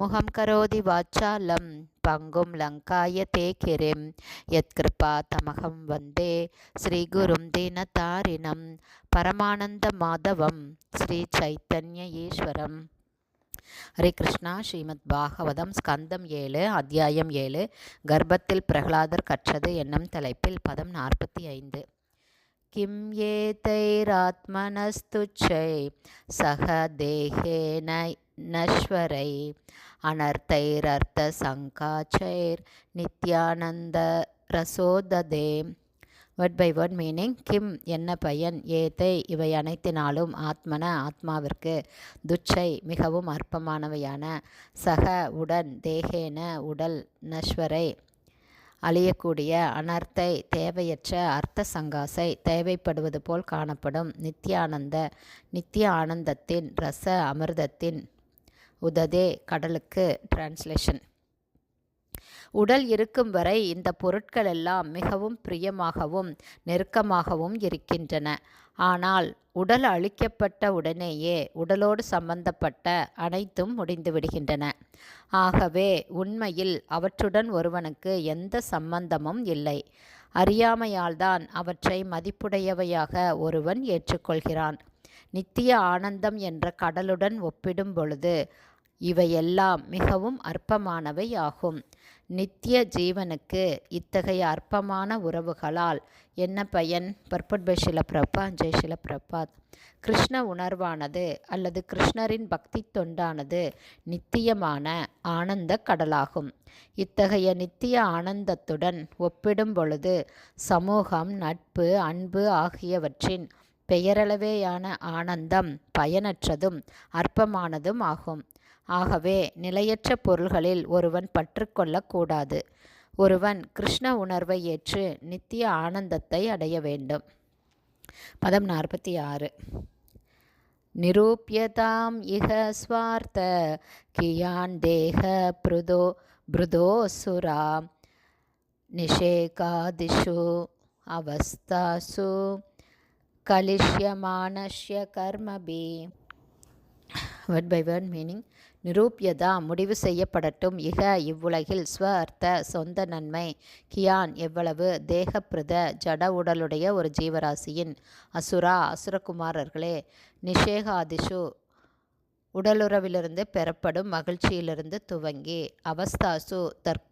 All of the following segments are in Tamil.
முகம் கரோதி வாச்சாலம் பங்கும் லங்காய தே கிரிம் யத்கிருபா தமகம் வந்தே. ஸ்ரீகுரும் தீனதாரிணம் பரமானந்த மாதவம் ஸ்ரீ சைத்தன்ய ஈஸ்வரம். ஹரே கிருஷ்ணா ஸ்ரீமத் பாகவதம் ஸ்கந்தம் ஏழு அத்தியாயம் ஏழு. கர்ப்பத்தில் பிரகலாதர் கற்றது என்னும் தலைப்பில் பதம் நாற்பத்தி ஐந்து. किं एतैरात्मनस्तुच्छै सह देहेन नश्वरै அனர்த்தைரர்த்தசங்காச்சைர் வேர்ட் பை வேர்ட் மீனிங் கிம் என்ன பயன் ஏத்தை இவை அனைத்தினாலும் ஆத்மன ஆத்மாவிற்கு துச்சை மிகவும் அற்பமானவையான சக உடன் தேகேன உடல் நஸ்வரை அழியக்கூடிய அனர்த்தை தேவையற்ற அர்த்த சங்காசை தேவைப்படுவது போல் காணப்படும் நித்யானந்த நித்திய ஆனந்தத்தின் ரச அமிர்தத்தின் உததே கடலுக்கு டிரான்ஸ்லேஷன் உடல் இருக்கும் வரை இந்த பொருட்கள் எல்லாம் மிகவும் பிரியமாகவும் நெருக்கமாகவும் இருக்கின்றன. ஆனால் உடல் அழிக்கப்பட்ட உடனேயே உடலோடு சம்பந்தப்பட்ட அனைத்தும் முடிந்து விடுகின்றன. ஆகவே உண்மையில் அவற்றுடன் ஒருவனுக்கு எந்த சம்பந்தமும் இல்லை. அறியாமையால்தான் அவற்றை மதிப்புடையவையாக ஒருவன் ஏற்றுக்கொள்கிறான். நித்திய ஆனந்தம் என்ற கடலுடன் ஒப்பிடும் பொழுது இவையெல்லாம் மிகவும் அற்பமானவை ஆகும் நித்திய ஜீவனுக்கு இத்தகைய அற்பமான உறவுகளால் என்ன பயன்? பர்பட் பை பிரபா ஜெய் பிரபாத் கிருஷ்ண உணர்வானது அல்லது கிருஷ்ணரின் பக்தி தொண்டானது நித்தியமான ஆனந்த கடலாகும். இத்தகைய நித்திய ஆனந்தத்துடன் ஒப்பிடும் பொழுது சமூகம் நட்பு அன்பு ஆகியவற்றின் பெயரளவேயான ஆனந்தம் பயனற்றதும் அற்பமானதும் ஆகும். ஆகவே நிலையற்ற பொருள்களில் ஒருவன் பற்றுக்கொள்ளக்கூடாது. ஒருவன் கிருஷ்ண உணர்வை ஏற்று நித்திய ஆனந்தத்தை அடைய வேண்டும். பதம் நாற்பத்தி ஆறு. நிரூபியதாம் இக ஸ்வார்த்த கியான் தேக பிருதோ பிருதோசுரா நிஷேகாதிஷு அவஸ்தாசு கலிஷ்யமானஷ்ய கர்மபி. வேர்ட் பை வேர்ட் மீனிங் நிரூபியதா முடிவு செய்யப்படட்டும். இக இவ்வுலகில் ஸ்வ அர்த்த சொந்த நன்மை. கியான் எவ்வளவு? தேகப்பிரத ஜட உடலுடைய ஒரு ஜீவராசியின் அசுரா அசுரகுமாரர்களே நிஷேகாதிஷு. உடலுறவிலிருந்து பெறப்படும் மகிழ்ச்சியிலிருந்து துவங்கி அவஸ்தாசு தற்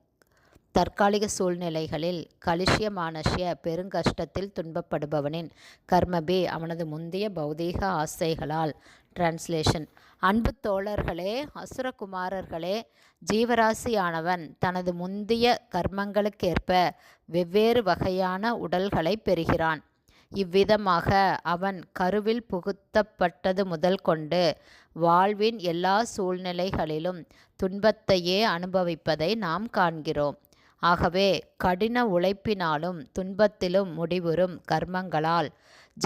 தற்காலிக சூழ்நிலைகளில் கலிஷ்யமானஷ்ய பெருங்கஷ்டத்தில் துன்பப்படுபவனின் கர்மபி அவனது முந்தைய பௌதீக ஆசைகளால். டிரான்ஸ்லேஷன் அன்பு தோழர்களே அசுரகுமாரர்களே ஜீவராசியானவன் தனது முந்தைய கர்மங்களுக்கேற்ப வெவ்வேறு வகையான உடல்களை பெறுகிறான். இவ்விதமாக அவன் கருவில் புகுத்தப்பட்டது முதல் கொண்டு வாழ்வின் எல்லா சூழ்நிலைகளிலும் துன்பத்தையே அனுபவிப்பதை நாம் காண்கிறோம். ஆகவே கடின உழைப்பினாலும் துன்பத்திலும் முடிவுறும் கர்மங்களால்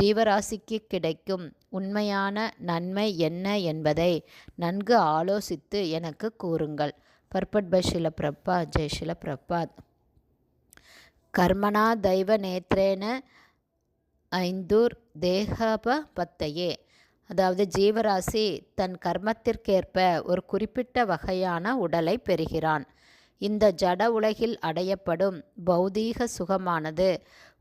ஜீவராசிக்கு கிடைக்கும் உண்மையான நன்மை என்ன என்பதை நன்கு ஆலோசித்து எனக்கு கூறுங்கள். பர்பட் பை ஷில பிரபா ஜெய் ஷில பிரபாத் கர்மணா தெய்வ நேத்ரேன ஐந்தூர் தேகப பத்தையே அதாவது ஜீவராசி தன் கர்மத்திற்கேற்ப ஒரு குறிப்பிட்ட வகையான உடலை பெறுகிறான். இந்த ஜட உலகில் அடையப்படும் பௌதீக சுகமானது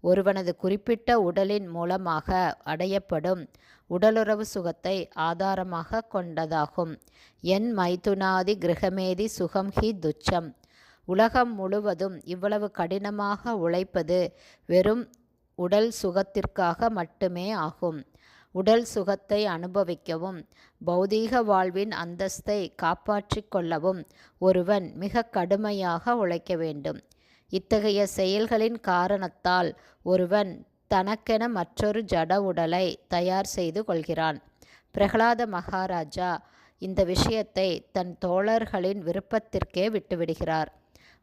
ஒருவனது குறிப்பிட்ட உடலின் மூலமாக அடையப்படும் உடலுறவு சுகத்தை ஆதாரமாக கொண்டதாகும். என் மைதுனாதி கிரகமேதி சுகம் ஹி துச்சம். உலகம் முழுவதும் இவ்வளவு கடினமாக உழைப்பது வெறும் உடல் சுகத்திற்காக மட்டுமே ஆகும். உடல் சுகத்தை அனுபவிக்கவும் பௌதீக வாழ்வின் அந்தஸ்தை காப்பாற்றிக் கொள்ளவும் ஒருவன் மிக கடுமையாக உழைக்க வேண்டும். இத்தகைய செயல்களின் காரணத்தால் ஒருவன் தனக்கென மற்றொரு ஜட உடலை தயார் செய்து கொள்கிறான். பிரகலாத மகாராஜா இந்த விஷயத்தை தன் தோழர்களின் விருப்பத்திற்கே விட்டுவிடுகிறார்.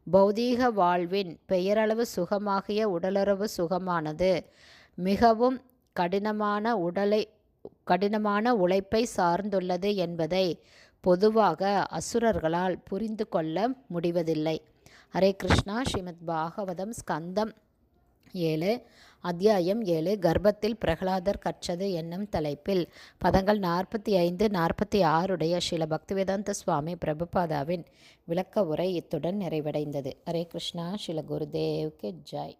பௌதீக வாழ்வின் பெயரளவு சுகமாகிய உடலுறவு சுகமானது மிகவும் கடினமான உடலை கடினமான உழைப்பை சார்ந்துள்ளது என்பதை பொதுவாக அசுரர்களால் புரிந்து கொள்ள முடிவதில்லை. ஹரே கிருஷ்ணா. ஸ்ரீமத் பாகவதம் ஸ்கந்தம் ஏழு அத்தியாயம் ஏழு கர்ப்பத்தில் பிரகலாதர் கற்றது என்னும் தலைப்பில். பதங்கள் நாற்பத்தி ஐந்து நாற்பத்தி ஆறுடைய ஸ்ரீல பக்திவேதாந்த சுவாமி பிரபுபாதாவின் விளக்க உரை இத்துடன் நிறைவடைந்தது. ஹரே கிருஷ்ணா. ஸ்ரீல குருதேவ்க்கு ஜாய்.